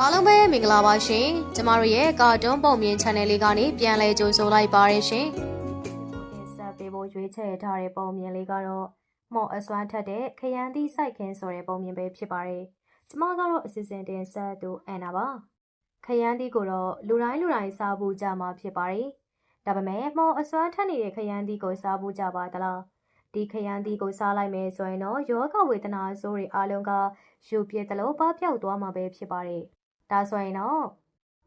အားလုံးပဲမင်္ဂလာပါရှင်ကျမတို့ရဲ့ကာတွန်းပုံမြင် channel လေးကနေပြန်လည်ကြိုဆိုလိုက်ပါရရှင်တင်ဆက်ပေးဖို့ရွေးချယ်ထားတဲ့ပုံမြင်လေးကတော့မော်အစွမ်းထက်တဲ့ခရမ်းသီးစိုက်ခင်းဆိုတဲ့ပုံမြင်ပဲဖြစ်ပါတယ်။ကျမကတော့အစီအစဉ်တင်ဆက်သူအန်နာပါ။ခရမ်းသီးကိုတော့လူတိုင်းလူတိုင်းစားဖို့ကြမှာဖြစ်ပါတယ်။ဒါပေမဲ့မော်အစွမ်းထက်နေတဲ့ခရမ်းသီးကိုစားဖို့ကြပါသလား။ဒီခရမ်းသီးကိုစားလိုက်မယ်ဆိုရင်တော့ယောဂဝေဒနာဆိုးတွေအလုံးကယူပြစ်တယ်လို့ပပျောက်သွားမှာပဲဖြစ်ပါတယ်။ ဒါဆိုရင်တော့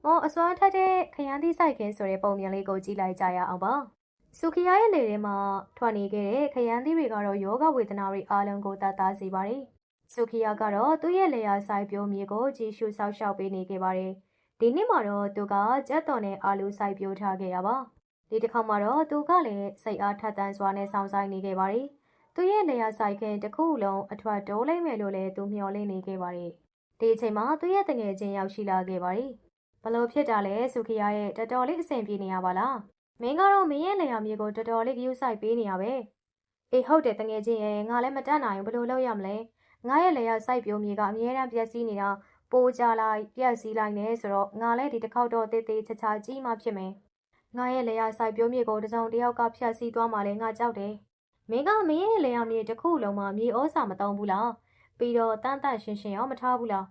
မော်အစွမ်းထက်တဲ့ခရမ်းသီးစိုက်ခင်းဆိုတဲ့ပုံမြင်လေးကိုကြည့်လိုက်ကြရအောင်ပါ။ဆူခီယာရဲ့လေထဲမှာထွက်နေခဲ့တဲ့ခရမ်းသီးတွေကတော့ယောဂဝေဒနာတွေအားလုံးကိုတတ်သားစေပါတယ်။ဆူခီယာကတော့သူ့ရဲ့လေယာဆိုင်ပြိုးမြေကိုကြည့်ရှုဆောက်ရှောက်ပေးနေခဲ့ပါတယ်။ဒီနေ့မှာတော့သူကကြက်တော်နဲ့အာလူဆိုင်ပြိုးထားခဲ့တာပါ။ဒီတစ်ခါမှာတော့သူကလည်းစိတ်အားထက်သန်စွာနဲ့စောင့်ဆိုင်နေခဲ့ပါတယ်။သူ့ရဲ့လေယာဆိုင်ခင်တစ်ခုလုံးအထွတ်တိုးလိုက်မယ်လို့လည်းသူမျှော်လင့်နေခဲ့ပါတယ်။ ဒီအချိန်မှာသူ့ရဲ့တငယ်ချင်းရောက်ရှိလာခဲ့ပါတယ်။ဘလို့ဖြစ်တာလဲဆူခီယာရဲ့တော်တော်လေးအဆင်ပြေနေရပါလား။မင်းကတော့မင်းရဲ့လေယာမြေကိုတော်တော်လေးဂရုစိုက်ပေးနေရပဲအေးဟုတ်တယ်တငယ်ချင်းရဲ့ငါလည်းမတတ်နိုင်ဘူးဘယ်လိုလုပ်ရမလဲငါရဲ့လေယာစိုက်ပြိုးမြေကအမြဲတမ်းပြက်စီးနေတာပိုးကြလိုက်ပြက်စီးလိုက်နေဆိုတော့ငါလည်းဒီတစ်ခေါက်တော့တေးသေးချာချာကြီးမှဖြစ်မယ်ငါရဲ့လေယာစိုက်ပြိုးမြေကိုတစ်စုံတစ်ယောက်ကဖြတ်စီးသွားမှလည်းငါကြောက်တယ်မင်းကမင်းရဲ့လေယာမြေတစ်ခုလုံးမှာမြေဩစာမတုံးဘူးလား ပြီးတော့တန်းတန့်ရှင်းရှင်းရောမထားဘူးလား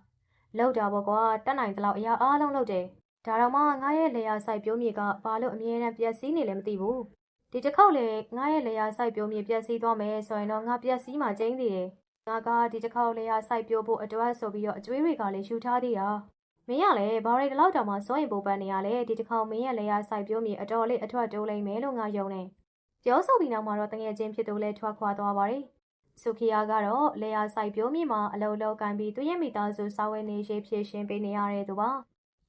လောက်တာပေါ့ကွာတက်နိုင်တဲ့လောက်အရာအားလုံးလုပ်တယ်ဒါတော့မှငါရဲ့လေယာဆိုင်ပြိုးမြေကဘာလို့အမြဲတမ်းပျက်စီးနေလဲမသိဘူးဒီတစ်ခေါက်လေငါရဲ့လေယာဆိုင်ပြိုးမြေပျက်စီးသွားမယ်ဆိုရင်တော့ငါပျက်စီးမှကျင်းသေးတယ်ငါကဒီတစ်ခေါက်လေယာဆိုင်ပြိုးဖို့အတွက်ဆိုပြီးတော့အကျွေးတွေကလည်းယူထားသေးတာမင်းကလည်းဘာတွေဒီလောက်တောင်မှစိုးရင်ပူပန်နေရလဲဒီတစ်ခေါက်မင်းရဲ့လေယာဆိုင်ပြိုးမြေအတော်လေးအထွက်တိုးလိမ့်မယ်လို့ငါယုံနေပြောဆိုပြီးနောက်မှာတော့တငယ်ချင်းဖြစ်သူလဲထွက်ခွာသွားပါတယ် ဆူခီယာကတော့လေယာဆိုင်ပြိုးမြေမှာအလုံးလုံးကန်ပြီးသူရဲ့မိသားစုစာဝဲနေရှိဖြစ်ရှင်ပေးနေရတဲ့သူပါ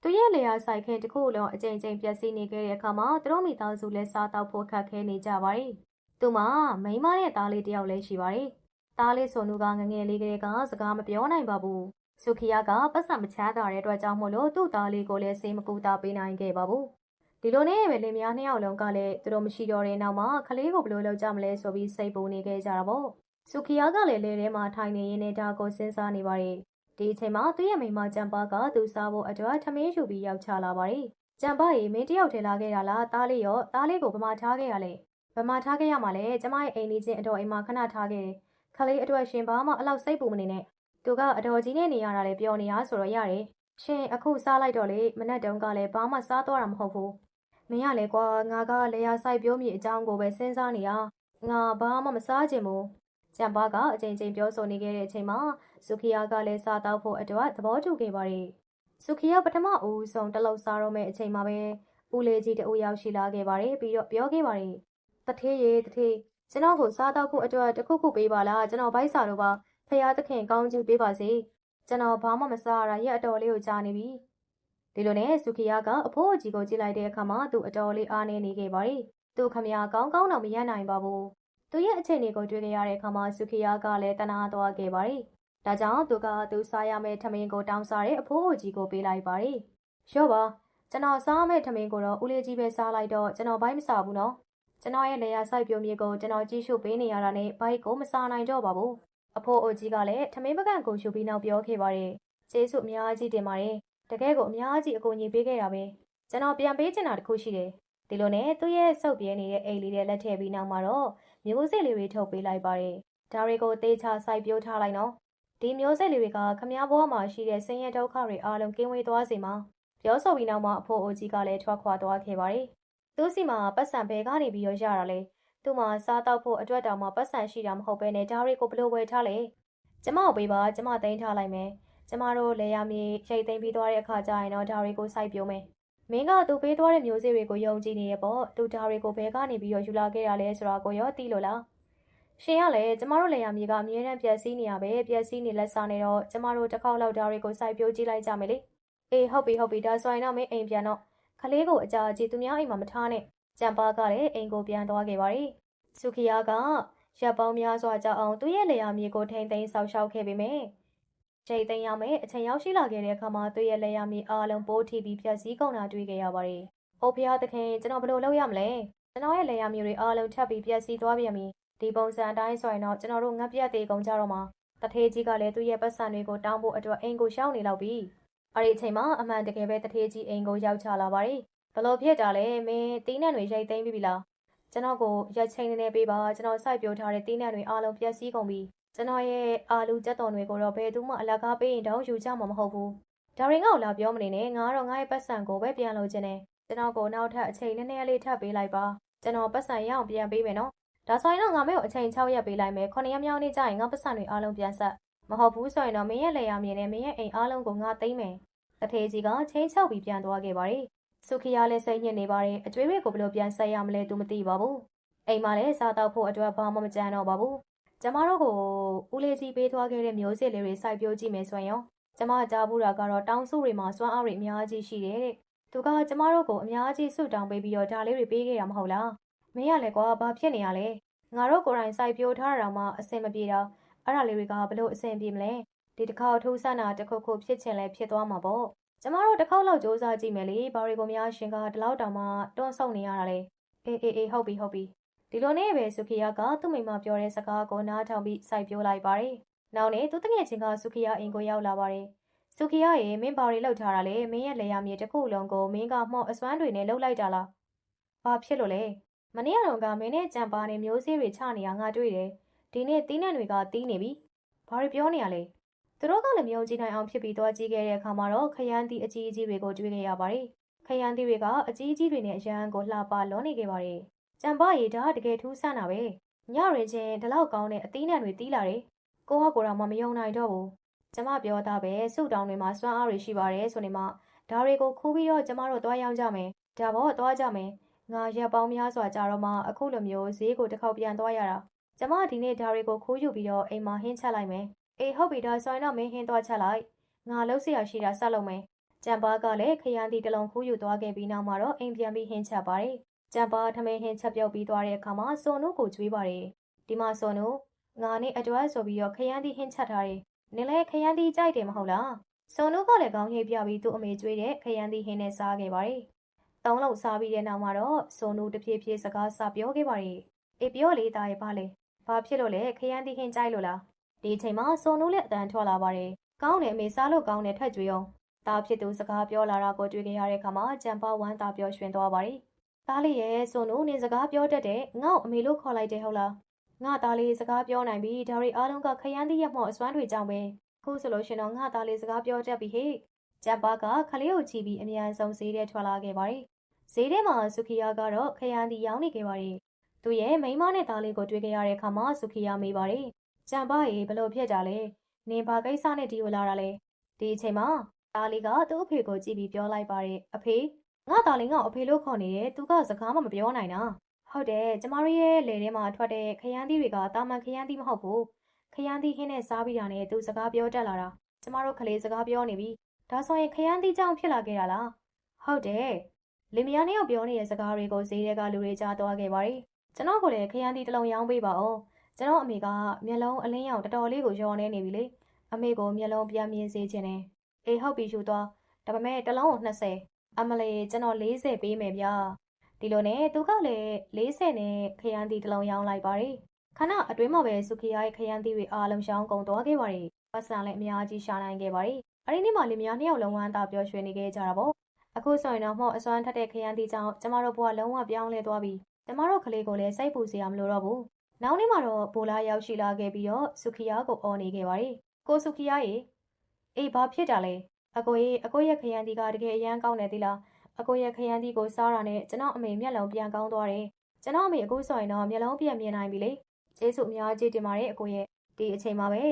သူရဲ့လေယာဆိုင်ခင်းတစ်ခုလုံးအကြိမ်ကြိမ်ပျက်စီးနေခဲ့တဲ့အခါမှာသူတို့မိသားစုလည်းစားတောက်ဖို့ခက်ခဲနေကြပါတယ်။သူမမိန်းမနဲ့သားလေးတစ်ယောက်လည်းရှိပါတယ်။သားလေးဆိုနူကငငယ်လေးကလေးကစကားမပြောနိုင်ပါဘူး။ဆုခီယာကပတ်စံမချမ်းသာတဲ့အတွက်ကြောင့်မို့လို့သူ့သားလေးကိုလည်းစေးမကူတာပေးနိုင်ခဲ့ပါဘူး။ဒီလိုနဲ့ပဲလင်မယားနှစ်ယောက်လုံးကလည်းသူတို့မရှိတော့တဲ့နောက်မှာခလေးကိုဘယ်လိုလုပ်ကြမလဲဆိုပြီးစိတ်ပူနေခဲ့ကြတာပေါ့။ ဆုခီယာကလည်းလေထဲမှာထိုင်နေရင်းနဲ့ဒါကိုစဉ်းစားနေပါတယ်။ဒီအချိန်မှာသူ့ရဲ့မိန်းမကျန်ပါကသူစားဖို့အတွက်ထမင်းယူပြီးရောက်ချလာပါတယ်။ကျန်ပါရေမင်းတယောက်ထဲလာခဲ့တာလားတားလေးရောတားလေးကိုဗမာထားခဲ့ရလဲဗမာထားခဲ့ရမှာလဲကျမရဲ့အိမ်လေးချင်းအတော်အိမ်မှာခဏထားခဲ့တယ်။ခလေးအတွက်ရှင်ဘာမှအလောက်စိတ်ပူမနေနဲ့။သူကအတော်ကြီးနဲ့နေရတာလေပျော်နေရဆိုတော့ရတယ်။ရှင်အခုစားလိုက်တော့လေမနက်တုန်းကလည်းဘာမှစားတော့တာမဟုတ်ဘူး။မင်းရလေကွာငါကလေယာဆိုင်ပြောမိအကြောင်းကိုပဲစဉ်းစားနေတာ။ငါဘာမှမစားချင်ဘူး။ ကျန်ပါကအချိန်ချင်းပြောဆိုနေခဲ့တဲ့အချိန်မှာဆူခီယာကလည်းစားတောက်ဖို့အတွက်သဘောတူခဲ့ပါတယ်။ဆူခီယာပထမဦးဆုံးတစ်လုံးစားတော့မယ့်အချိန်မှာပဲဦးလေးကြီးတဦးရောက်ရှိလာခဲ့ပါတယ်ပြီးတော့ပြောခဲ့ပါတယ်။တထေးရေတထေးကျွန်တော်ကိုစားတောက်ဖို့အတွက်တစ်ခုခုပေးပါလားကျွန်တော်ဗိုက်စာတော့ပါဖရာသခင်ကောင်းချီးပေးပါစေ။ကျွန်တော်ဘာမှမစားရရက်အတော်လေးကိုကြာနေပြီ။ဒီလိုနဲ့ဆူခီယာကအဖိုးအကြီးကိုကြည့်လိုက်တဲ့အခါမှာသူအတော်လေးအားနေနေခဲ့ပါတယ်။သူခမရကောင်းကောင်းတော့မရနိုင်ပါဘူး။ သူရဲ့အခြေအနေကိုတွေ့ကြရတဲ့အခါမှာဆူခီယာကလည်းတနာသွားခဲ့ပါတယ်။ဒါကြောင့်သူကသူစားရမယ့်ထမင်းကိုတောင်းစားတဲ့အဖိုးအိုကြီးကိုပေးလိုက်ပါတယ်။ရော့ပါကျွန်တော်စားမယ့်ထမင်းကိုတော့ဦးလေးကြီးပဲစားလိုက်တော့ကျွန်တော်ဘိုက်မစားဘူးနော်။ကျွန်တော်ရဲ့လေယာစိုက်ပြိုမြေကိုကျွန်တော်ကြည့်ရှုပေးနေရတာနဲ့ဘိုက်ကိုမစားနိုင်တော့ပါဘူး။အဖိုးအိုကြီးကလည်းထမင်းပကန့်ကိုယူပြီးနောက်ပြောခဲ့ပါတယ်။ကျေးဇူးအများကြီးတင်ပါတယ်။တကယ်ကိုအများကြီးအကူအညီပေးခဲ့တာပဲ။ကျွန်တော်ပြန်ပေးချင်တာတစ်ခုရှိတယ်။ဒီလိုနဲ့သူ့ရဲ့စုပ်ပြဲနေတဲ့အိမ်လေးတွေလက်ထည့်ပြီးနောက်မှာတော့ မျိုးစစ်လေးတွေထုတ်ပေးလိုက်ပါတယ်။ဒါတွေကိုတေးချစိုက်ပြိုးထားလိုက်နော်။ဒီမျိုးဆက်လေးတွေကခမားဘွားမှာရှိတဲ့ဆင်းရဲဒုက္ခတွေအားလုံးကင်းဝေးသွားစေမှာပြောဆိုပြီးနောက်မှာအဖိုးအိုကြီးကလည်းထွက်ခွာသွားခဲ့ပါတယ်။သူ့စီမှာပတ်စံဘဲကနေပြီးတော့ရတာလေ။သူ့မှာစားတော့ဖို့အတွက်တောင်မှပတ်စံရှိတာမဟုတ်ပဲနဲ့ဒါတွေကိုဘလို့ဝယ်ထားလဲ။ကျမကိုပေးပါကျမသိမ်းထားလိုက်မယ်။ကျမတို့လေယာမြေရိတ်သိမ်းပြီးသွားတဲ့အခါကျရင်တော့ဒါတွေကိုစိုက်ပြိုးမယ်။ မင်းကသူပေးသွားတဲ့မျိုးစေ့တွေကိုယုံကြည်နေရပေါ့။သူဒါတွေကိုဘဲကနေပြီးတော့ယူလာခဲ့ရလဲဆိုတာကိုရောသိလို့လား။ရှင်ကလည်းကျမတို့လေယာမြေကအမြဲတမ်းပျက်စီးနေရပဲပျက်စီးနေလက်စားနေတော့ကျမတို့တစ်ခေါက်လောက်ဓာတ်တွေကိုစိုက်ပျိုးကြည့်လိုက်ကြမယ်လေအေးဟုတ်ပြီဟုတ်ပြီဒါဆိုရင်တော့မင်းအိမ်ပြန်တော့ခလေးကိုအကြာကြီးသူများအိမ်မှာမထားနဲ့ကြံပါကလည်းအိမ်ကိုပြန်သွားခဲ့ပါရီဆူခီယာကရပ်ပေါင်းများစွာကြာအောင်သူ့ရဲ့လေယာမြေကိုထိမ့်သိမ်းဆောက်ရှောက်ခဲ့ပေမယ့် ချိန်သိမ်းရမယ်အချိန်ရောက်ရှိလာခဲ့တဲ့အခါမှာသူ့ရဲ့လေယာမြေအားလုံးပိုးထီပြီးပျက်စီးကုန်တာတွေ့ခဲ့ရပါတယ်ဟုတ်ဖျားသခင်ကျွန်တော်ဘယ်လိုလုပ်ရမလဲကျွန်တော်ရဲ့လေယာမြေတွေအားလုံးထပ်ပြီးပျက်စီးသွားပြန်ပြီဒီပုံစံအတိုင်းဆိုရင်တော့ကျွန်တော်တို့ငတ်ပြတ်သေးကုန်ကြတော့မှာတထေးကြီးကလည်းသူ့ရဲ့ပတ်စံတွေကိုတောင်းဖို့အတွက်အိမ်ကိုရှောင်းနေလောက်ပြီအဲ့ဒီအချိန်မှာအမှန်တကယ်ပဲတထေးကြီးအိမ်ကိုရောက်ချလာပါတယ်ဘလို့ဖြစ်တာလဲမင်းတင်းနဲ့တွေရိုက်သိမ်းပြီးပြီလားကျွန်တော်ကိုရက်ချိန်နေနေပေးပါကျွန်တော်စိုက်ပျိုးထားတဲ့တင်းနဲ့တွေအားလုံးပျက်စီးကုန်ပြီ ကျွန်တော်ရဲ့အာလူကြက်တော်တွေကိုတော့ဘယ်သူမှအလကားပေးရင်တောင်းယူကြမှာမဟုတ်ဘူးဒါရင်ငါ့ကိုလာပြောမနေနဲ့ငါတော့ငါ့ရဲ့ပတ်စံကိုပဲပြန်လို့ခြင်းနဲ့ကျွန်တော်ကိုနောက်ထပ်အချိန်နည်းနည်းလေးထပ်ပေးလိုက်ပါကျွန်တော်ပတ်စံရအောင်ပြန်ပေးမယ်နော်ဒါဆိုရင်တော့ငါမေကိုအချိန်6ရက်ပေးလိုက်မယ်9ရက်မြောက်နေ့ကျရင်ငါပတ်စံတွေအားလုံးပြန်ဆက်မဟုတ်ဘူးဆိုရင်တော့မင်းရဲ့လေယာဉ်မြင်နဲ့မင်းရဲ့အိမ်အားလုံးကိုငါသိမ်းမယ်တထေးကြီးကချင်းချောက်ပြီးပြန်သွားခဲ့ပါတယ်စုခီယာလည်းစိတ်ညစ်နေပါတယ်အကျွေးတွေကိုဘယ်လိုပြန်ဆက်ရမလဲသူမသိပါဘူးအိမ်မှာလည်းစားတော့ဖို့အတွက်ဘာမှမကြမ်းတော့ပါဘူး ကျမတို့ကိုဦးလေးကြီးပေးသွားခဲ့တဲ့မျိုးစစ်လေးတွေစိုက်ပျိုးကြည့်မယ်ဆိုရင်ရောကျမကြားဘူးတာကတော့တောင်စုတွေမှာစွမ်းအားတွေအများကြီးရှိတယ်တဲ့သူကကျမတို့ကိုအများကြီးဆုတောင်းပေးပြီးတော့ဒါလေးတွေပေးခဲ့တာမဟုတ်လားမင်းရလဲကွာဘာဖြစ်နေရလဲငါတို့ကိုယ်တိုင်စိုက်ပျိုးထားတာမှအဆင်မပြေတာအဲ့ဒါလေးတွေကဘလို့အဆင်ပြေမလဲဒီတစ်ခါထူးဆန်းတာတစ်ခုခုဖြစ်ချင်လဲဖြစ်သွားမှာပေါ့ကျမတို့တစ်ခေါက်လောက်စူးစမ်းကြည့်မယ်လေဘာတွေကိုများရှင်ကဒီလောက်တောင်မှတွန်းဆုတ်နေရတာလေအေးအေးအေးဟုတ်ပြီဟုတ်ပြီ ဒီလိုနဲ့ပဲစုခီယာကသူ့မိမပြောတဲ့စကားကိုနားထောင်ပြီးစိုက်ပျိုးလိုက်ပါတယ်နောက်နေ့သူတငယ်ချင်းကစုခီယာအိမ်ကိုရောက်လာပါတယ်စုခီယာရေမင်းဘာတွေလောက်ထားတာလဲမင်းရဲ့လေယာမြေတစ်ခုလုံးကိုမင်းကမှော့အစွမ်းတွေနဲ့လှုပ်လိုက်တာလားဘာဖြစ်လို့လဲမနေ့ကတော့ကမင်းနဲ့ကြံပါနေမျိုးစေးတွေချနေရငါတွေ့တယ်ဒီနေ့တီးနှံတွေကတီးနေပြီဘာတွေပြောနေရလဲသူတို့ကလည်းမယုံကြည်နိုင်အောင်ဖြစ်ပြီးသွားကြည့်ခဲ့တဲ့အခါမှာတော့ခရမ်းသီးအကြီးအကြီးတွေကိုတွေ့ခဲ့ရပါတယ်ခရမ်းသီးတွေကအကြီးအကြီးတွေနဲ့အရန်ကိုလှပလွန်နေခဲ့ပါတယ် ကြံပါရီဒါကတကယ်ထူးဆန်းတာပဲညရင်ချင်းဒီလောက်ကောင်းတဲ့အသီးနှံတွေတီးလာတယ်ကိုဟော့ကိုတော့မမယုံနိုင်တော့ဘူးကျမပြောတာပဲစုတောင်းတွေမှာစွမ်းအားတွေရှိပါတယ်ဆိုနေမှဒါတွေကိုခူးပြီးတော့ကျမတို့တွားရောက်ကြမယ်ဒါပေါ့တွားကြမယ်ငါရက်ပေါင်းများစွာကြာတော့မှအခုလိုမျိုးဈေးကိုတစ်ခေါက်ပြန်သွားရတာကျမဒီနေ့ဒါတွေကိုခိုးယူပြီးတော့အိမ်မှာဟင်းချက်လိုက်မယ်အေးဟုတ်ပြီဒါဆိုရင်တော့မင်းဟင်းသွားချက်လိုက်ငါလှုပ်เสียရှိတာဆက်လုပ်မယ်ကြံပါကလည်းခရမ်းတီတစ်လုံးခိုးယူသွားခဲ့ပြီးနောက်မှာတော့အိမ်ပြန်ပြီးဟင်းချက်ပါတယ် ကြံပါထမင်းဟင်းချက်ပြုတ်ပြီးသွားတဲ့အခါမှာစုံနုကိုကျွေးပါတယ်ဒီမှာစုံနုငါနဲ့အတွက်ဆိုပြီးတော့ခရမ်းတီဟင်းချက်ထားတယ်နင်လည်းခရမ်းတီကြိုက်တယ်မဟုတ်လားစုံနုကလည်းကောင်းရိပ်ပြပြီးသူ့အမေကျွေးတဲ့ခရမ်းတီဟင်းနဲ့စားခဲ့ပါတယ်သုံးလုံးစားပြီးတဲ့နောက်မှာတော့စုံနုတဖြည်းဖြည်းစကားစပြောခဲ့ပါတယ်အေးပြောလေတာရဲ့ဘာလဲဘာဖြစ်လို့လဲခရမ်းတီဟင်းကြိုက်လို့လားဒီအချိန်မှာစုံနိုးလည်းအတန်ထွက်လာပါတယ်။ကောင်းတယ်အမေစားလို့ကောင်းတယ်ထက်ကြွေအောင်။သားဖြစ်သူစကားပြောလာတာကိုတွေ့ကြရတဲ့အခါမှာကြံပါဝမ်းသာပြောရွှင်သွားပါတယ်။ သားလေးရဲ့စုံနိုးနေစကားပြောတတ်တဲ့ငါ့ကိုအမေလို့ခေါ်လိုက်တယ်ဟုတ်လား။ငါသားလေးစကားပြောနိုင်ပြီဒါရီအားလုံးကခရမ်းသီးရမော့အစွမ်းတွေကြောင့်ပဲ။အခုဆိုလို့ရှင်တော့ငါသားလေးစကားပြောတတ်ပြီဟဲ့။ကြံပါကခလေးကိုချီပြီးအမြန်ဆုံးဈေးထဲထွက်လာခဲ့ပါတယ်။ဈေးထဲမှာစုခီယာကတော့ခရမ်းသီးရောင်းနေခဲ့ပါတယ်။သူရဲ့မိန်းမနဲ့သားလေးကိုတွေ့ကြရတဲ့အခါမှာစုခီယာမေးပါတယ်။ကြံပါရေဘလို့ဖြစ်ကြလဲနင်ဘာကိစ္စနဲ့ဒီကိုလာတာလဲဒီအချိန်မှာတားလေးကသူ့အဖေကိုကြည့်ပြီးပြောလိုက်ပါတယ်အဖေ ငါတားလေးကအဖေလို့ခေါ်နေတယ်သူကစကားမှမပြောနိုင်တာဟုတ်တယ်ကျမတို့ရဲ့လေထဲမှာထွက်တဲ့ခရမ်းသီးတွေကတာမန်ခရမ်းသီးမဟုတ်ဘူးခရမ်းသီးဟင်းနဲ့စားပြီးတာနဲ့သူစကားပြောတတ်လာတာကျမတို့ကလေးစကားပြောနေပြီဒါဆိုရင်ခရမ်းသီးကြောင့်ဖြစ်လာခဲ့တာလားဟုတ်တယ်လင်မယားနဲ့ရောက်ပြောနေတဲ့စကားတွေကိုဈေးထဲကလူတွေကြားသွားခဲ့ပါတယ်ကျွန်တော်ကလည်းခရမ်းသီးတစ်လုံးရောင်းပေးပါဦးကျွန်တော်အမေကမျက်လုံးအလင်းရောင်တော်တော်လေးကိုယောနေနေပြီလေအမေကိုမျက်လုံးပြန်မြင်စေခြင်းနဲ့အေးဟုတ်ပြီယူသွားဒါပေမဲ့တစ်လုံးကို20 အမလေးကျွန်တော်40ပေးမယ်ဗျာဒီလိုနဲ့သူကလည်း40နဲ့ခရမ်းသီးတစ်လုံးရောင်းလိုက်ပါတယ်ခဏအတွင်းမှာပဲစုခီယာရဲ့ခရမ်းသီးတွေအားလုံးရှောင်းကုန်သွားခဲ့ပါတယ်ပတ်စံလည်းအများကြီးရှာနိုင်ခဲ့ပါတယ်အဲ့ဒီနေ့မှလင်မယားနှစ်ယောက်လုံးဝမ်းသာပျော်ရွှင်နေခဲ့ကြတာပေါ့အခုဆိုရင်တော့မော့အစွမ်းထက်တဲ့ခရမ်းသီးကြောင့်ကျမတို့ဘဝလုံးဝပြောင်းလဲသွားပြီကျမတို့ကလေးကိုလည်းစိတ်ပူစရာမလိုတော့ဘူးနောက်နေ့မှာတော့ဘိုလာရောက်ရှိလာခဲ့ပြီးတော့စုခီယာကိုအော်နေခဲ့ပါတယ်။ကိုစုခီယာရေအေးဘာဖြစ်တာလဲ အကိုရေအကိုရဲ့ခရမ်းသီးကတကယ်အရန်ကောင်းတယ်သီလားအကိုရဲ့ခရမ်းသီးကိုစားတာနဲ့ကျွန်တော်အမေမျက်လုံးပြန်ကောင်းသွားတယ်။ကျွန်တော်အမေအခုဆိုရင်တော့မျက်လုံးပြန်မြင်နိုင်ပြီလေ။ကျေးဇူးအများကြီးတင်ပါတယ်အကိုရဲ့ဒီအချိန်မှာပဲ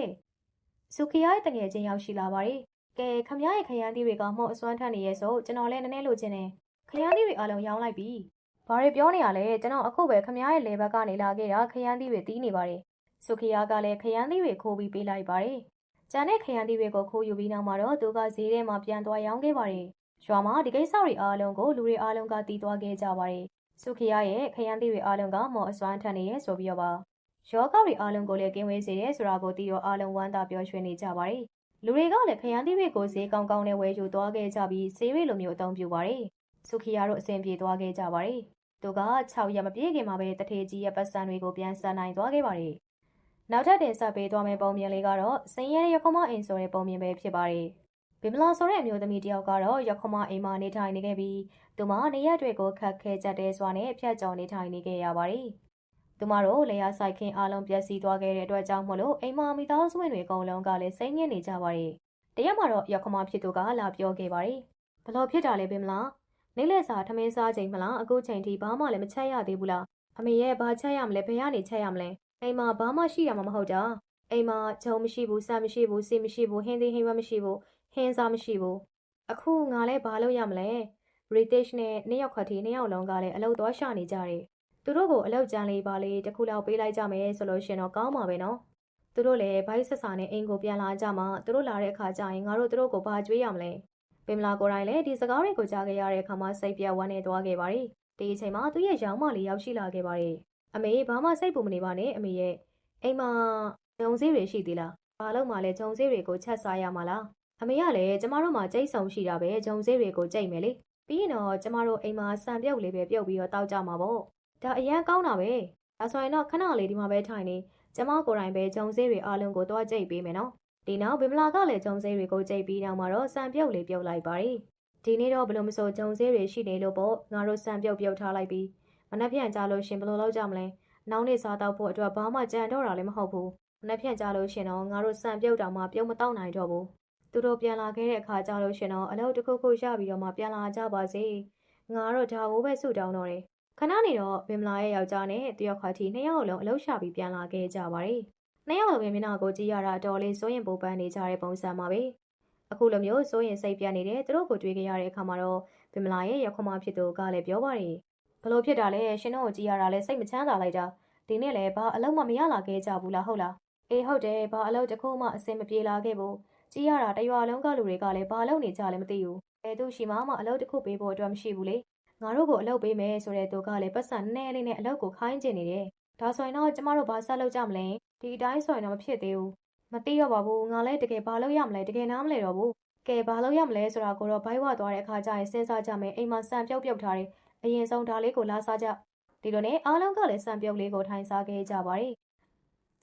စုခီယာရဲ့တငယ်ချင်းရောက်ရှိလာပါတယ်။ကဲခမရရဲ့ခရမ်းသီးတွေကမှော့အစွမ်းထက်နေရဲ့ဆိုကျွန်တော်လည်းနည်းနည်းလိုချင်တယ်။ခရမ်းသီးတွေအားလုံးရောင်းလိုက်ပြီ။ဘာတွေပြောနေရလဲကျွန်တော်အခုပဲခမရဲ့လေဘက်ကနေလာခဲ့တာခရမ်းသီးတွေတီးနေပါတယ်။စုခီယာကလည်းခရမ်းသီးတွေခိုးပြီးပေးလိုက်ပါတယ်။ ကျန်တဲ့ခရမ်းသီးတွေကိုခိုးယူပြီးနောက်မှာတော့သူကဈေးထဲမှာပြန်သွားရောင်းခဲ့ပါတယ်။ရွာမှာဒီကိစ္စတွေအားလုံးကိုလူတွေအားလုံးကတီးသွားခဲ့ကြပါတယ်။စုခီယာရဲ့ခရမ်းသီးတွေအားလုံးကမော်အစွမ်းထန်နေရဲ့ဆိုပြီးတော့ပါ။ယောဂတွေအားလုံးကိုလည်းကင်းဝေးစေတယ်ဆိုတာကိုတီးတော့အားလုံးဝမ်းသာပျော်ရွှင်နေကြပါတယ်။လူတွေကလည်းခရမ်းသီးတွေကိုဈေးကောင်းကောင်းနဲ့ဝယ်ယူသွားခဲ့ကြပြီးဈေးတွေလိုမျိုးအသုံးပြုပါတယ်။စုခီယာတို့အဆင်ပြေသွားခဲ့ကြပါတယ်။သူက6ရက်မပြည့်ခင်မှာပဲတထေကြီးရဲ့ပတ်စံတွေကိုပြန်ဆန်နိုင်သွားခဲ့ပါတယ်။ နောက်ထပ်တင်ဆက်ပေးသွားမယ့်ပုံမြင်လေးကတော့စင်ရဲရခမအိမ်ဆိုတဲ့ပုံမြင်ပဲဖြစ်ပါတယ်။ဘင်မလာဆိုတဲ့အမျိုးသမီးတစ်ယောက်ကတော့ရခမအိမ်မှာနေထိုင်နေခဲ့ပြီးသူမနေရက်တွေကိုခက်ခဲကြတဲ့စွာနဲ့ဖျက်ကျော်နေထိုင်နေခဲ့ရပါတယ်။သူမတို့လေယာဆိုင်ခင်းအားလုံးပျက်စီးသွားခဲ့တဲ့အတွက်ကြောင့်မလို့အိမ်မှာမိသားစုဝင်တွေအကုန်လုံးကလည်းစိတ်ညစ်နေကြပါတယ်။တရက်မှာတော့ရခမဖြစ်သူကလာပြောခဲ့ပါတယ်။ဘလို့ဖြစ်တာလဲဘင်မလား။နေလက်စာထမင်းစားချိန်မလားအခုချိန်ထိဘာမှလည်းမချက်ရသေးဘူးလား။အမေရဲ့ဘာချက်ရမလဲဘယ်ကနေချက်ရမလဲ။ အိမ်မှာဘာမှရှိရမှာမဟုတ်တာ။အိမ်မှာဂျုံမရှိဘူးဆန်မရှိဘူးစီမရှိဘူးဟင်းသီးဟင်းဝက်မရှိဘူးဟင်းစားမရှိဘူးအခုငါလည်းဘာလုပ်ရမလဲ British နဲ့နှစ်ယောက်ခတ်တီနှစ်ယောက်လုံးကလည်းအလုပ်သွားရှာနေကြတယ်သူတို့ကိုအလုပ်ကြမ်းလေးပါလေးတစ်ခုလောက်ပေးလိုက်ကြမယ်ဆိုလို့ရှင်တော့ကောင်းပါပဲနော်သူတို့လည်းဘိုက်ဆက်စာနဲ့အိမ်ကိုပြန်လာကြမှာသူတို့လာတဲ့အခါကျရင်ငါတို့သူတို့ကိုဘာကြွေးရမလဲပင်မလာကိုယ်တိုင်လည်းဒီစကားတွေကိုကြားခဲ့ရတဲ့အခါမှာစိတ်ပြတ်ဝမ်းနေသွားခဲ့ပါတယ်ဒီအချိန်မှာသူ့ရဲ့ရောင်းမလေးရောက်ရှိလာခဲ့ပါတယ် အမေဘာမှစိတ်ပူမနေပါနဲ့အမေရဲ့အိမ်မှာဂျုံစည်းတွေရှိသေးလားဘာလို့မှလဲဂျုံစည်းတွေကိုချက်စားရမှာလားအမေကလည်းကျမတို့မှာကြိတ်ဆုံရှိတာပဲဂျုံစည်းတွေကိုကြိတ်မယ်လေပြီးရင်တော့ကျမတို့အိမ်မှာစံပြုတ်လေးပဲပြုတ်ပြီးတော့တောက်ကြမှာပေါ့ဒါအရန်ကောင်းတာပဲဒါဆိုရင်တော့ခဏလေးဒီမှာပဲထိုင်နေကျမကိုယ်တိုင်ပဲဂျုံစည်းတွေအားလုံးကိုတွားကြိတ်ပေးမယ်နော်ဒီနောက်ဘင်မလာကလည်းဂျုံစည်းတွေကိုကြိတ်ပြီးနောက်မှာတော့စံပြုတ်လေးပြုတ်လိုက်ပါတယ်ဒီနေ့တော့ဘလို့မဆိုဂျုံစည်းတွေရှိနေလို့ပေါ့ငါတို့စံပြုတ်ပြုတ်ထားလိုက်ပြီး မနှက်ပြန်ကြလို့ရှင်ဘလို့လောက်ကြမလဲနောက်နေ့စားတော့ဖို့အတွက်ဘာမှကြံတော့တာလည်းမဟုတ်ဘူးမနှက်ပြန်ကြလို့ရှင်တော့ငါတို့စံပြုတ်တောင်မှပြုတ်မတော့နိုင်တော့ဘူးသူတို့ပြန်လာခဲ့တဲ့အခါကျလို့ရှင်တော့အလုပ်တစ်ခုခုရပြီးတော့မှပြန်လာကြပါစေငါတော့ဒါကိုပဲဆုတောင်းတော့တယ်ခဏနေတော့ဘင်မလာရဲ့ယောက်ျားနဲ့တယောက်ခါတီနှစ်ယောက်လုံးအလုပ်ရှာပြီးပြန်လာခဲ့ကြပါတယ်နှစ်ယောက်လုံးပဲမျက်နှာကိုကြည့်ရတာအတော်လေးစိုးရင်ပူပန်းနေကြတဲ့ပုံစံပါပဲအခုလိုမျိုးစိုးရင်စိတ်ပြတ်နေတဲ့သူတို့ကိုတွေ့ခဲ့ရတဲ့အခါမှာတော့ဘင်မလာရဲ့ရောက်ခမဖြစ်သူကလည်းပြောပါတယ် ဘလို့ဖြစ်တာလဲရှင်တို့ကိုကြည့်ရတာလဲစိတ်မချမ်းသာလိုက်တာဒီနေ့လည်းဘာအလုပ်မှမရလာခဲ့ကြဘူးလားဟုတ်လားအေးဟုတ်တယ်ဘာအလုပ်တစ်ခုမှအဆင်မပြေလာခဲ့ဘူးကြည့်ရတာတရွာလုံးကလူတွေကလည်းဘာလုပ်နေကြလဲမသိဘူးဘယ်သူရှိမှမအလုပ်တစ်ခုပေးဖို့အတွက်မရှိဘူးလေငါတို့ကိုအလုပ်ပေးမယ်ဆိုတဲ့သူကလည်းပတ်စံနည်းလေးနဲ့အလုပ်ကိုခိုင်းကျင်နေတယ်ဒါဆိုရင်တော့ကျမတို့ဘာဆက်လုပ်ကြမလဲဒီအတိုင်းဆိုရင်တော့မဖြစ်သေးဘူးမသိတော့ပါဘူးငါလည်းတကယ်ဘာလုပ်ရမလဲတကယ်နားမလဲတော့ဘူးကဲဘာလုပ်ရမလဲဆိုတာကိုတော့ဘိုက်ဝသွားတဲ့အခါကျရင်စဉ်းစားကြမယ်အိမ်မှာစံပြုတ်ပြုတ်ထားတယ် အရင်ဆုံးဒါလေးကိုလာစားကြဒီလိုနဲ့အားလုံးကလည်းစံပြုတ်လေးကိုထိုင်စားခဲ့ကြပါတယ်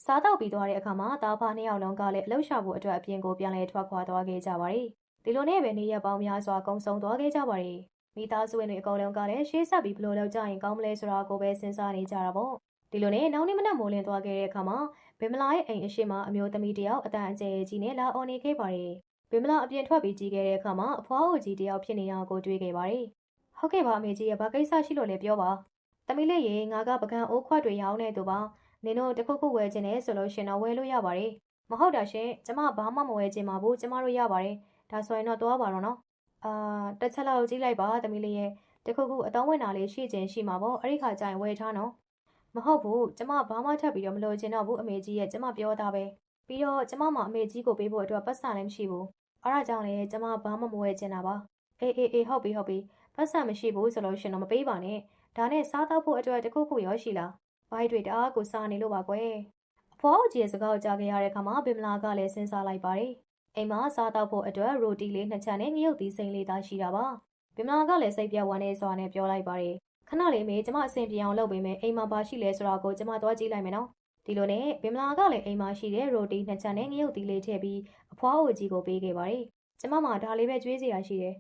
စားတော့ပြီးသွားတဲ့အခါမှာတာဖာနှစ်ယောက်လုံးကလည်းအလှရှာဖို့အတွက်အပြင်ကိုပြန်လဲထွက်ခွာသွားခဲ့ကြပါတယ်ဒီလိုနဲ့ပဲနေရပေါင်းများစွာကုံဆုံးသွားခဲ့ကြပါတယ်မိသားစုဝင်တွေအကုန်လုံးကလည်းရှေးဆက်ပြီးဘလို့လောက်ကြရင်ကောင်းမလဲဆိုတာကိုပဲစဉ်းစားနေကြတာပေါ့ဒီလိုနဲ့နောက်နေ့မနက်မိုးလင်းသွားခဲ့တဲ့အခါမှာဘင်မလာရဲ့အိမ်အရှိမအမျိုးသမီးတယောက်အတန်အကျယ်ကြီးနဲ့လာအော်နေခဲ့ပါတယ်ဘင်မလာအပြင်ထွက်ပြီးကြည့်ခဲ့တဲ့အခါမှာအဖွားအိုကြီးတယောက်ဖြစ်နေတာကိုတွေ့ခဲ့ပါတယ် ဟုတ်ကဲ့ပါအမေကြီးရဲ့ဘာကိစ္စရှိလို့လဲပြောပါသမီးလေးရေငါကပကံအိုးခွက်တွေရောင်းနေသူပါနင်တို့တခုခုဝယ်ခြင်းနဲ့ဆိုလို့ရှင်တော့ဝယ်လို့ရပါတယ်မဟုတ်တာရှင်ကျမဘာမှမဝယ်ခြင်းပါဘူးကျမတို့ရပါတယ်ဒါဆိုရင်တော့သွားပါတော့နော်အာတစ်ချက်လောက်ကြည့်လိုက်ပါသမီးလေးရဲ့တခုခုအတောင်းဝင်တာလေးရှိခြင်းရှိမှာပေါ့အဲ့ဒီခါကျရင်ဝယ်ထားနော်မဟုတ်ဘူးကျမဘာမှထပ်ပြီးတော့မလို့ချင်တော့ဘူးအမေကြီးရဲ့ကျမပြောတာပဲပြီးတော့ကျမမှအမေကြီးကိုပေးဖို့အတွက်ပတ်စံလည်းမရှိဘူးအားဒါကြောင့်လေကျမဘာမှမဝယ်ချင်တာပါအေးအေးအေးဟုတ်ပြီဟုတ်ပြီ ပတ်စံမရှိဘူးဆိုလို့ရှင်တော့မပေးပါနဲ့ဒါနဲ့စားတော့ဖို့အတွက်တခုခုရောရှိလားဘိုက်တွေတအားကိုစားနေလို့ပါကွယ်အဖေါ်ကြီးရဲ့စကားကိုကြားခဲ့ရတဲ့အခါမှာဘင်မလာကလည်းစဉ်းစားလိုက်ပါတယ်အိမ်မှာစားတော့ဖို့အတွက်ရိုတီလေးနှစ်ချမ်းနဲ့ငရုတ်သီးစိမ့်လေးသာရှိတာပါဘင်မလာကလည်းစိတ်ပြတ်ဝမ်းနေစွာနဲ့ပြောလိုက်ပါတယ်ခဏလေးမေကျမအဆင်ပြေအောင်လုပ်ပေးမယ်အိမ်မှာဘာရှိလဲဆိုတာကိုကျမသွားကြည့်လိုက်မယ်နော်ဒီလိုနဲ့ဘင်မလာကလည်းအိမ်မှာရှိတဲ့ရိုတီနှစ်ချမ်းနဲ့ငရုတ်သီးလေးထည့်ပြီးအဖွားအိုကြီးကိုပေးခဲ့ပါတယ်ကျမမှဒါလေးပဲကြွေးစရာရှိတယ်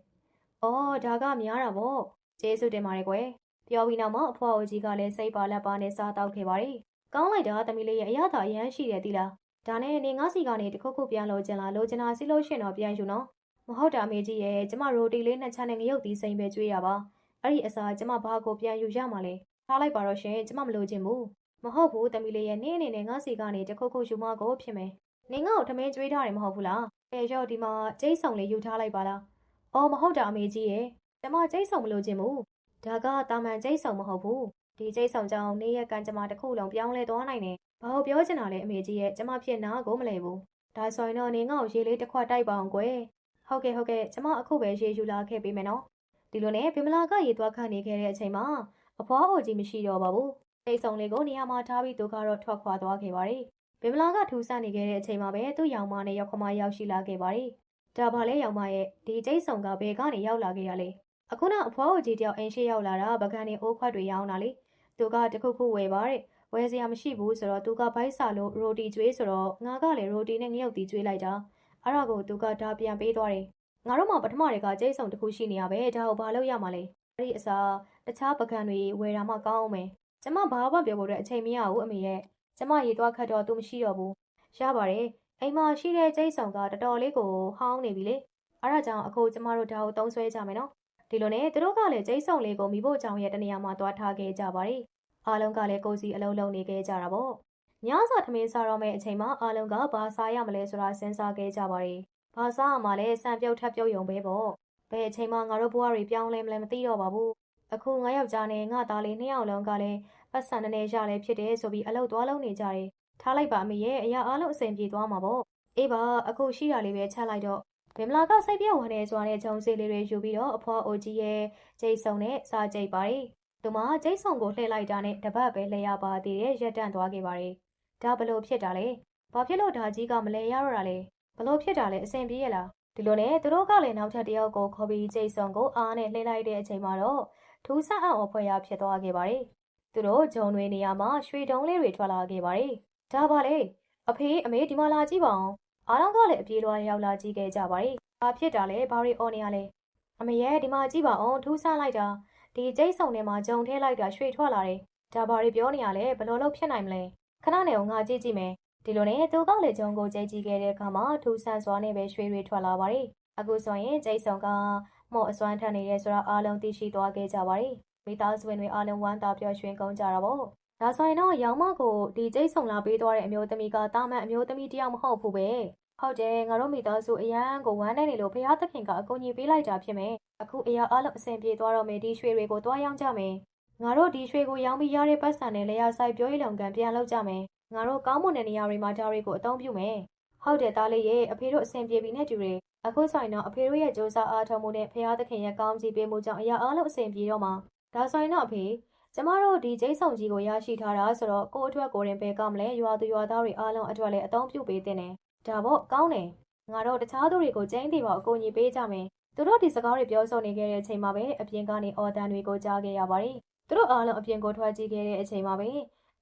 အော်ဒါကများတာပေါ့ကျေးဇူးတင်ပါတယ်ကွယ်ပြောပြီးနောက်မှာအဖွားအိုကြီးကလည်းစိတ်ပါလက်ပါနဲ့စားတောက်ခဲ့ပါတယ်ကောင်းလိုက်တာသမီးလေးရဲ့အရသာအရန်ရှိတယ်သီလားဒါနဲ့နေငါစီကနေတခုခုပြန်လို့ကျင်လာလို့ကျင်လာစီလို့ရှင်တော့ပြန်ယူနော်မဟုတ်တာမေကြီးရဲ့ကျမရိုတီလေးနှစ်ချမ်းနဲ့ငရုတ်သီးစိမ့်ပဲကြွေးရပါအဲ့ဒီအစားကျမဘာကိုပြန်ယူရမှာလဲထားလိုက်ပါတော့ရှင်ကျမမလိုချင်ဘူးမဟုတ်ဘူးတမီလေးရဲ့နင်းအနေနဲ့ငါစီကနေတခုခုယူမကိုဖြစ်မယ်နင်းငါ့ကိုထမင်းကြွေးထားတယ်မဟုတ်ဘူးလားအဲရော့ဒီမှာကျိတ်ဆောင်လေးယူထားလိုက်ပါလား အော်မဟုတ်တာအမေကြီးရဲ့ကျမကျိတ်ဆောင်မလိုချင်ဘူးဒါကတာမန်ကျိတ်ဆောင်မဟုတ်ဘူးဒီကျိတ်ဆောင်ကြောင့်နေရကန်ကျမတစ်ခုလုံးပြောင်းလဲသွားနိုင်တယ်ဘာလို့ပြောချင်တာလဲအမေကြီးရဲ့ကျမဖြစ်နာကိုမလဲဘူးဒါဆိုရင်တော့နင်းငါ့ကိုရေလေးတစ်ခွက်တိုက်ပါအောင်ကွယ်ဟုတ်ကဲ့ဟုတ်ကဲ့ကျမအခုပဲရေယူလာခဲ့ပေးမယ်နော်ဒီလိုနဲ့ဘင်မလာကရေသွားခန့်နေခဲ့တဲ့အချိန်မှာအဖွားအိုကြီးမရှိတော့ပါဘူးအိတ်ဆောင်လေးကိုနေရာမှာထားပြီးသူကတော့ထွက်ခွာသွားခဲ့ပါတယ်ဘင်မလာကထူးဆန်းနေခဲ့တဲ့အချိန်မှာပဲသူ့ရောင်မနဲ့ရောက်ခမရောက်ရှိလာခဲ့ပါတယ် ဒါပါလဲရောင်မရဲ့ဒီကျိတ်ဆောင်ကဘယ်ကနေရောက်လာခဲ့ရလဲအခုနောက်အဖွားအိုကြီးတယောက်အိမ်ရှိရောက်လာတာပကံနေအိုးခွက်တွေရောင်းတာလေသူကတခုခုဝယ်ပါတဲ့ဝယ်စရာမရှိဘူးဆိုတော့သူကဘိုက်စာလို့ရိုတီကျွေးဆိုတော့ငါကလည်းရိုတီနဲ့ငရုတ်တီကျွေးလိုက်တာအဲ့ဒါကိုသူကဒါပြန်ပေးသွားတယ်ငါတို့မှပထမတွေကကျိတ်ဆောင်တစ်ခုရှိနေရပဲဒါကိုဘာလို့ရမှာလဲအဲ့ဒီအစားတခြားပကံတွေဝယ်တာမှကောင်းအောင်မယ်ကျမဘာမှပြောဖို့အတွက်အချိန်မရဘူးအမေရဲ့ကျမရေသွားခတ်တော့သူမရှိတော့ဘူးရပါတယ် အိမ်မှာရှိတဲ့ကျိတ်ဆောင်ကတော်တော်လေးကိုဟောင်းနေပြီလေအဲ့ဒါကြောင့်အခုကျမတို့ဒါကိုသုံးဆွဲကြမယ်နော်ဒီလိုနဲ့သူတို့ကလည်းကျိတ်ဆောင်လေးကိုမိဖို့ကြောင့်ရဲ့တနေရာမှာသွားထားခဲ့ကြပါတယ်အားလုံးကလည်းကိုစီအလုံးလုံးနေခဲ့ကြတာပေါ့ညစာထမင်းစားတော့မယ့်အချိန်မှာအားလုံးကဘာစားရမလဲဆိုတာစဉ်းစားခဲ့ကြပါတယ်ဘာစားရမှာလဲစံပြုတ်ထပ်ပြုတ်ယုံပဲပေါ့ဘယ်အချိန်မှငါတို့ဘဝတွေပြောင်းလဲမလဲမသိတော့ပါဘူးအခုငါယောက်ျားနဲ့ငါသားလေးနှစ်ယောက်လုံးကလည်းပတ်စံနည်းနည်းရလဲဖြစ်တယ်ဆိုပြီးအလုပ်သွားလုံးနေကြတယ် ထားလိုက်ပါအမေရဲ့အရာအားလုံးအဆင်ပြေသွားမှာပေါ့အေးပါအခုရှိတာလေးပဲချလိုက်တော့ဘင်မလာကစိတ်ပြည့်ဝင်နေကြွားတဲ့ဂျုံစီလေးတွေယူပြီးတော့အဖွားအိုကြီးရဲ့ကျိတ်ဆုံနဲ့စားကြိတ်ပါတယ်သူမကျိတ်ဆုံကိုလှည့်လိုက်တာနဲ့တပတ်ပဲလှည့်ရပါသေးတယ်ရက်တန့်သွားခဲ့ပါတယ်ဒါဘလို့ဖြစ်တာလဲဘာဖြစ်လို့ဒါကြီးကမလဲရတော့တာလဲဘလို့ဖြစ်တာလဲအဆင်ပြေရလားဒီလိုနဲ့သူတို့ကလည်းနောက်ထပ်တစ်ယောက်ကိုခေါ်ပြီးကျိတ်ဆုံကိုအားနဲ့လှည့်လိုက်တဲ့အချိန်မှာတော့ထူးဆန်းအောင်ဖွဲ့ရဖြစ်သွားခဲ့ပါတယ်သူတို့ဂျုံတွေနေရာမှာရွှေတုံးလေးတွေထွက်လာခဲ့ပါတယ် ဒါပါလေအဖေအမေဒီမှာလာကြည့်ပါအောင်အားလုံးကလည်းအပြေးလွှားရောက်လာကြည့်ခဲ့ကြပါတယ်ဘာဖြစ်တာလဲဘာတွေအော်နေရလဲအမေရဲ့ဒီမှာကြည့်ပါအောင်ထူးဆန်းလိုက်တာဒီကျိတ်ဆုံထဲမှာဂျုံထဲလိုက်တာရွှေထွက်လာတယ်ဒါဘာတွေပြောနေရလဲဘယ်လိုလုပ်ဖြစ်နိုင်မလဲခဏနေအောင်ငါကြည့်ကြည့်မယ်ဒီလိုနဲ့သူကလည်းဂျုံကိုကြိတ်ကြည့်ခဲ့တဲ့အခါမှာထူးဆန်းစွာနဲ့ပဲရွှေတွေထွက်လာပါတယ်အခုဆိုရင်ကျိတ်ဆုံကမော့အစွမ်းထန်နေရဲဆိုတာအားလုံးသိရှိသွားခဲ့ကြပါတယ်မိသားစုဝင်တွေအားလုံးဝမ်းသာပျော်ရွှင်ကုန်ကြတာပေါ့ ဒါဆိုရင်တော့ရောင်မကိုဒီကျိတ်ဆုံလာပေးသွားတဲ့အမျိုးသမီးကတာမန်အမျိုးသမီးတယောက်မဟုတ်ဘူးပဲဟုတ်တယ်ငါတို့မိသားစုအရန်ကိုဝမ်းနေနေလို့ဖះသခင်ကအကူအညီပေးလိုက်တာဖြစ်မယ်အခုအရာအားလုံးအဆင်ပြေသွားတော့မယ်ဒီရွှေတွေကိုတွားရောင်းကြမယ်ငါတို့ဒီရွှေကိုရောင်းပြီးရတဲ့ပတ်စံနဲ့လေယာဆိုင်ပြောရေးလုံကန်ပြန်လုပ်ကြမယ်ငါတို့ကောင်းမွန်တဲ့နေရာတွေမှာဒါတွေကိုအသုံးပြုမယ်ဟုတ်တယ်သားလေးရဲ့အဖေတို့အဆင်ပြေပြီနဲ့တူတယ်အခုဆိုရင်တော့အဖေတို့ရဲ့စ조사အားထုတ်မှုနဲ့ဖះသခင်ရဲ့ကောင်းချီးပေးမှုကြောင့်အရာအားလုံးအဆင်ပြေတော့မှာဒါဆိုရင်တော့အဖေ ကျမတို့ဒီကျိတ်ဆောင်ကြီးကိုရရှိထားတာဆိုတော့ကို့အတွက်ကိုရင်ပဲကောင်းမလဲရွာသူရွာသားတွေအားလုံးအတွက်လည်းအသုံးပြုပေးတဲ့နဲ့ဒါပေါ့ကောင်းတယ်ငါတို့တခြားသူတွေကိုကျင်းသေးပါအကူအညီပေးကြမယ်သူတို့ဒီစကားတွေပြောဆိုနေခဲ့တဲ့အချိန်မှာပဲအပြင်ကနေအော်တန်တွေကိုကြားခဲ့ရပါတယ်သူတို့အားလုံးအပြင်ကိုထွက်ကြည့်ခဲ့တဲ့အချိန်မှာပဲ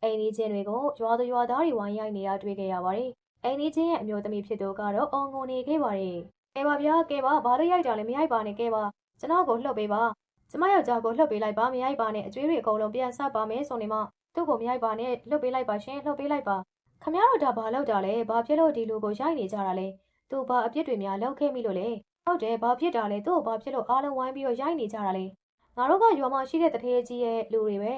အိမ်ကြီးချင်းတွေကိုရွာသူရွာသားတွေဝိုင်းရိုက်နေတာတွေ့ခဲ့ရပါတယ်အိမ်ကြီးချင်းရဲ့အမျိုးသမီးဖြစ်သူကတော့အော်ငုံနေခဲ့ပါတယ်ကဲပါဗျာကဲပါဘာလို့ရိုက်ကြလဲမရိုက်ပါနဲ့ကဲပါကျွန်တော်ကိုလှုပ်ပေးပါ ကျမယောက်ျားကိုလှုပ်ပေးလိုက်ပါမရိုက်ပါနဲ့အကျွေးတွေအကုန်လုံးပြန်ဆက်ပါမယ်ဆိုနေမှသူ့ကိုမရိုက်ပါနဲ့လှုပ်ပေးလိုက်ပါရှင်လှုပ်ပေးလိုက်ပါခမရတို့ဒါဘာလုပ်တာလဲဘာဖြစ်လို့ဒီလူကိုရိုက်နေကြတာလဲသူဘာအပြစ်တွေများလုပ်ခဲ့မိလို့လဲဟုတ်တယ်ဘာဖြစ်တာလဲသူ့ကိုဘာဖြစ်လို့အားလုံးဝိုင်းပြီးတော့ရိုက်နေကြတာလဲငါတို့ကရွာမှာရှိတဲ့တထေးကြီးရဲ့လူတွေပဲ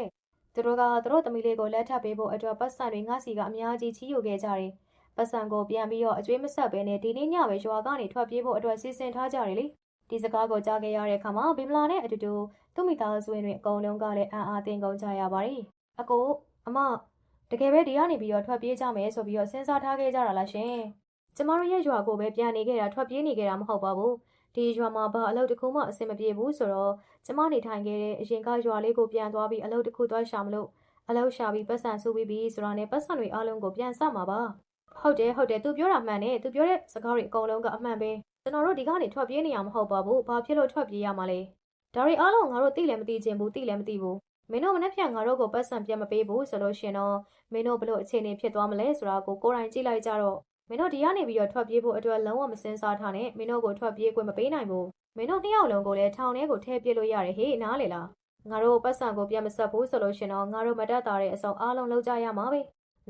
သူတို့ကသူတို့သမီးလေးကိုလက်ထပ်ပေးဖို့အတွက်ပတ်စံတွေငါစီကအများကြီးချီးယူခဲ့ကြတယ်ပတ်စံကိုပြန်ပြီးတော့အကျွေးမဆက်ဘဲနဲ့ဒီနေ့ညပဲရွာကနေထွက်ပြေးဖို့အတွက်စီစဉ်ထားကြတယ်လေ ဒီစကားကိုကြားခဲ့ရတဲ့အခါမှာဘင်မလာနဲ့အတူတူသူ့မိသားစုဝင်တွေအကုန်လုံးကလည်းအံ့အားသင့်ကုန်ကြရပါတယ်အကိုအမတကယ်ပဲဒီကနေပြီးတော့ထွက်ပြေးကြမယ်ဆိုပြီးတော့စဉ်းစားထားခဲ့ကြတာလားရှင်ကျမတို့ရဲ့ရွာကိုပဲပြန်နေခဲ့တာထွက်ပြေးနေခဲ့တာမဟုတ်ပါဘူးဒီရွာမှာဘာအလုပ်တစ်ခုမှအဆင်မပြေဘူးဆိုတော့ကျမနေထိုင်ခဲ့တဲ့အရင်ကရွာလေးကိုပြန်သွားပြီးအလုပ်တစ်ခုသွားရှာမလို့အလုပ်ရှာပြီးပတ်စံစုပြီးပြီးဆိုတာနဲ့ပတ်စံတွေအားလုံးကိုပြန်စမှာပါဟုတ်တယ်ဟုတ်တယ်သူပြောတာမှန်တယ်သူပြောတဲ့စကားတွေအကုန်လုံးကအမှန်ပဲ ကျွန်တော်တို့ဒီကနေထွက်ပြေးနေရမှာမဟုတ်ပါဘူးဘာဖြစ်လို့ထွက်ပြေးရမှာလဲဒါတွေအားလုံးငါတို့သိလည်းမသိချင်ဘူးသိလည်းမသိဘူးမင်းတို့မနေ့ပြန်ငါတို့ကိုပတ်စံပြန်မပေးဘူးဆိုလို့ရှင်တော့မင်းတို့ဘလို့အခြေအနေဖြစ်သွားမလဲဆိုတာကိုကိုယ်တိုင်ကြည့်လိုက်ကြတော့မင်းတို့ဒီကနေပြီးတော့ထွက်ပြေးဖို့အတွက်လုံးဝမစင်စားထားနဲ့မင်းတို့ကိုထွက်ပြေးခွင့်မပေးနိုင်ဘူးမင်းတို့နှစ်ယောက်လုံးကိုလည်းထောင်ထဲကိုထည့်ပစ်လို့ရတယ်ဟေးနားလေလားငါတို့ပတ်စံကိုပြန်မဆက်ဘူးဆိုလို့ရှင်တော့ငါတို့မတတ်တာတဲ့အစုံအားလုံးလောက်ကြရမှာပဲ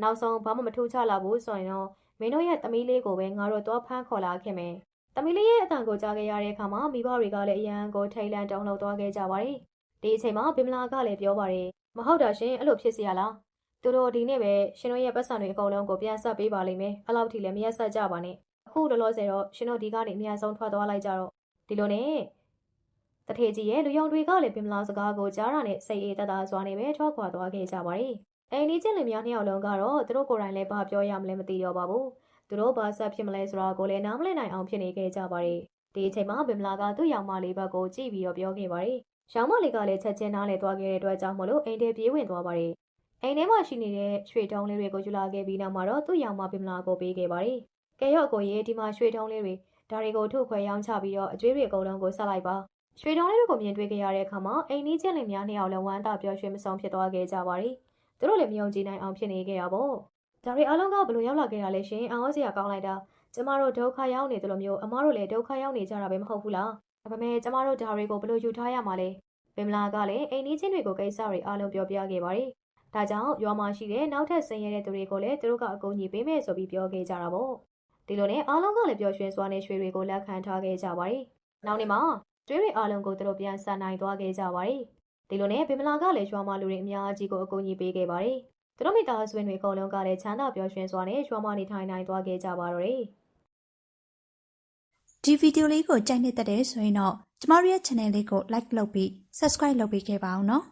နောက်ဆုံးဘာမှမထူးခြားလာဘူးဆိုရင်တော့မင်းတို့ရဲ့သမီးလေးကိုပဲငါတို့တော့ဖမ်းခေါ်လာခဲ့မယ် သမီးလေးရဲ့အတန်ကိုကြားခဲ့ရတဲ့အခါမှာမိဘတွေကလည်းအရန်ကိုထိတ်လန့်တုန်လှုပ်သွားခဲ့ကြပါတယ်ဒီအချိန်မှာဘင်မလာကလည်းပြောပါတယ်မဟုတ်တာရှင်အဲ့လိုဖြစ်စီရလားသူတို့ဒီနေ့ပဲရှင်တို့ရဲ့ပတ်စံတွေအကုန်လုံးကိုပြန်ဆက်ပေးပါလိမ့်မယ်အဲ့လောက်ထိလည်းမရက်ဆက်ကြပါနဲ့အခုလောလောဆယ်တော့ရှင်တို့ဒီကနေအများဆုံးထွက်သွားလိုက်ကြတော့ဒီလိုနဲ့တထေကြီးရဲ့လူယုံတွေကလည်းပင်မလာစကားကိုကြားရတဲ့စိတ်အေးတသာစွာနဲ့ပဲထွက်ခွာသွားခဲ့ကြပါတယ်အိမ်လေးချင်းလင်များနှစ်ယောက်လုံးကတော့သူတို့ကိုယ်တိုင်လည်းဘာပြောရမလဲမသိတော့ပါဘူး သူတို့ဘာဆက်ဖြစ်မလဲဆိုတာကိုလည်းနားမလည်နိုင်အောင်ဖြစ်နေခဲ့ကြပါတယ်ဒီအချိန်မှာပင်မလာကသူ့ရောင်မလေးဘက်ကိုကြည့်ပြီးတော့ပြောခဲ့ပါတယ်ရောင်မလေးကလည်းချက်ချင်းနားလေသွားခဲ့တဲ့အတွက်ကြောင့်မလို့အိမ်ထဲပြေးဝင်သွားပါတယ်အိမ်ထဲမှာရှိနေတဲ့ရွှေတုံးလေးတွေကိုယူလာခဲ့ပြီးနောက်မှာတော့သူ့ရောင်မပင်မလာကိုပေးခဲ့ပါတယ်ကဲရော့ကိုရေဒီမှာရွှေတုံးလေးတွေဒါတွေကိုထုတ်ခွဲရောင်းချပြီးတော့အကျွေးတွေအကုန်လုံးကိုဆက်လိုက်ပါရွှေတုံးလေးတွေကိုမြင်တွေ့ခဲ့ရတဲ့အခါမှာအိမ်နီးချင်းလင်များနှစ်ယောက်လုံးဝမ်းသာပျော်ရွှင်မဆုံးဖြစ်သွားခဲ့ကြပါတယ်သူတို့လည်းမယုံကြည်နိုင်အောင်ဖြစ်နေခဲ့ရပါဘော ဒါတွေအားလုံးကဘလို့ရောက်လာခဲ့တာလဲရှင်အောင်စရာကောင်းလိုက်တာကျမတို့ဒုက္ခရောက်နေတယ်လို့မျိုးအမားတို့လည်းဒုက္ခရောက်နေကြတာပဲမဟုတ်ဘူးလားဒါပေမဲ့ကျမတို့ဒါတွေကိုဘယ်လိုယူထားရမှာလဲပင်မလာကလည်းအိမ်နီးချင်းတွေကိုကိစ္စတွေအားလုံးပြောပြခဲ့ပါတယ်ဒါကြောင့်ရွာမှာရှိတဲ့နောက်ထပ်ဆင်းရဲတဲ့သူတွေကိုလည်းသူတို့ကအကူအညီပေးမယ်ဆိုပြီးပြောခဲ့ကြတာပေါ့ဒီလိုနဲ့အားလုံးကလည်းပျော်ရွှင်စွာနဲ့ရွှေတွေကိုလက်ခံထားခဲ့ကြပါတယ်နောက်နေ့မှာကျွေးတွေအားလုံးကိုသူတို့ပြန်ဆန်နိုင်သွားခဲ့ကြပါတယ်ဒီလိုနဲ့ပင်မလာကလည်းရွာမှာလူတွေအများကြီးကိုအကူအညီပေးခဲ့ပါတယ် သူတို့မိသားစုဝင်တွေအကုန်လုံးကလည်းချမ်းသာပျော်ရွှင်စွာနဲ့ရွာမှာနေထိုင်နိုင်သွားခဲ့ကြပါတော့တယ်ဒီဗီဒီယိုလေးကိုကြိုက်နှစ်သက်တယ်ဆိုရင်တော့ကျမတို့ရဲ့ channel လေးကို like လုပ်ပြီး subscribe လုပ်ပေးခဲ့ပါအောင်နော်